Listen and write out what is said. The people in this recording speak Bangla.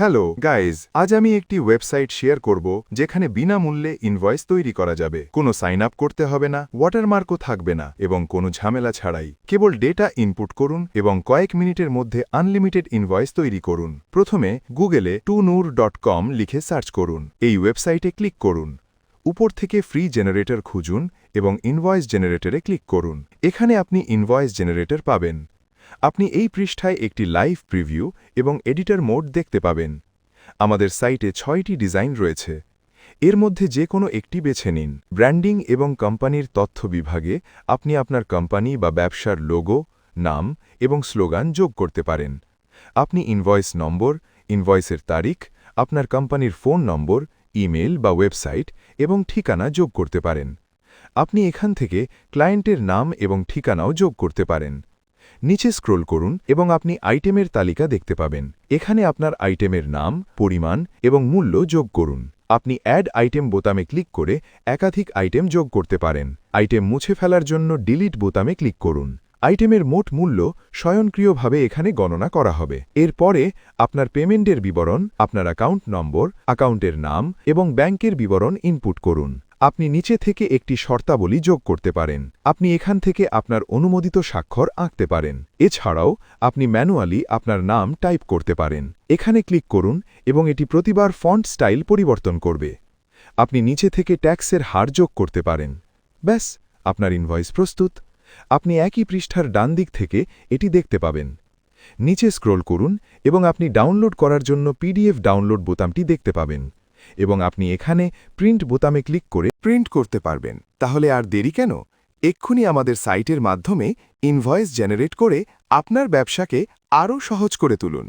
হ্যালো গাইজ আজ আমি একটি ওয়েবসাইট শেয়ার করব, যেখানে বিনামূল্যে ইনভয়েস তৈরি করা যাবে। কোনো সাইন আপ করতে হবে না ওয়াটারমার্কও থাকবে না, এবং কোনো ঝামেলা ছাড়াই। কেবল ডেটা ইনপুট করুন এবং কয়েক মিনিটের মধ্যে আনলিমিটেড ইনভয়েস তৈরি করুন। প্রথমে গুগলে টু নূর ডট কম লিখে সার্চ করুন। এই ওয়েবসাইটে ক্লিক করুন। উপর থেকে ফ্রি জেনারেটর খুঁজুন এবং ইনভয়েস জেনারেটরে ক্লিক করুন। এখানে আপনি ইনভয়েস জেনারেটর পাবেন। আপনি এই পৃষ্ঠায় একটি লাইভ প্রিভিউ এবং এডিটর মোড দেখতে পাবেন। আমাদের সাইটে ছয়টি ডিজাইন রয়েছে। এর মধ্যে যে কোনো একটি বেছে নিন। ব্র্যান্ডিং এবং কোম্পানির তথ্য বিভাগে আপনি আপনার কোম্পানি বা ব্যবসার লোগো নাম এবং স্লোগান যোগ করতে পারেন। আপনি ইনভয়েস নম্বর ইনভয়েসের তারিখ, আপনার কোম্পানির ফোন নম্বর ইমেল বা ওয়েবসাইট এবং ঠিকানা যোগ করতে পারেন। আপনি এখান থেকে ক্লায়েন্টের নাম এবং ঠিকানাও যোগ করতে পারেন। নিচে স্ক্রোল করুন এবং আপনি আইটেমের তালিকা দেখতে পাবেন। এখানে আপনার আইটেমের নাম, পরিমাণ এবং মূল্য যোগ করুন। আপনি অ্যাড আইটেম বোতামে ক্লিক করে একাধিক আইটেম যোগ করতে পারেন। আইটেম মুছে ফেলার জন্য ডিলিট বোতামে ক্লিক করুন। আইটেমের মোট মূল্য স্বয়ংক্রিয়ভাবে এখানে গণনা করা হবে। এরপরে আপনার পেমেন্টের বিবরণ, আপনার অ্যাকাউন্ট নম্বর, অ্যাকাউন্টের নাম এবং ব্যাংকের বিবরণ ইনপুট করুন। আপনি নিচে থেকে একটি শর্তাবলী যোগ করতে পারেন। আপনি এখান থেকে আপনার অনুমোদিত স্বাক্ষর আঁকতে পারেন। এছাড়াও, আপনি ম্যানুয়ালি আপনার নাম টাইপ করতে পারেন। এখানে ক্লিক করুন এবং এটি প্রতিবার ফন্ট স্টাইল পরিবর্তন করবে। আপনি নিচে থেকে ট্যাক্সের হার যোগ করতে পারেন। ব্যাস, আপনার ইনভয়েস প্রস্তুত। আপনি একই পৃষ্ঠার ডান দিক থেকে এটি দেখতে পাবেন। নিচে স্ক্রোল করুন এবং আপনি ডাউনলোড করার জন্য পিডিএফ ডাউনলোড বোতামটি দেখতে পাবেন। এবং আপনি এখানে প্রিন্ট বোতামে ক্লিক করে প্রিন্ট করতে পারবেন। তাহলে আর দেরি কেন? এক্ষুনি আমাদের সাইটের মাধ্যমে ইনভয়েস জেনারেট করে আপনার ব্যবসাকে আরও সহজ করে তুলুন।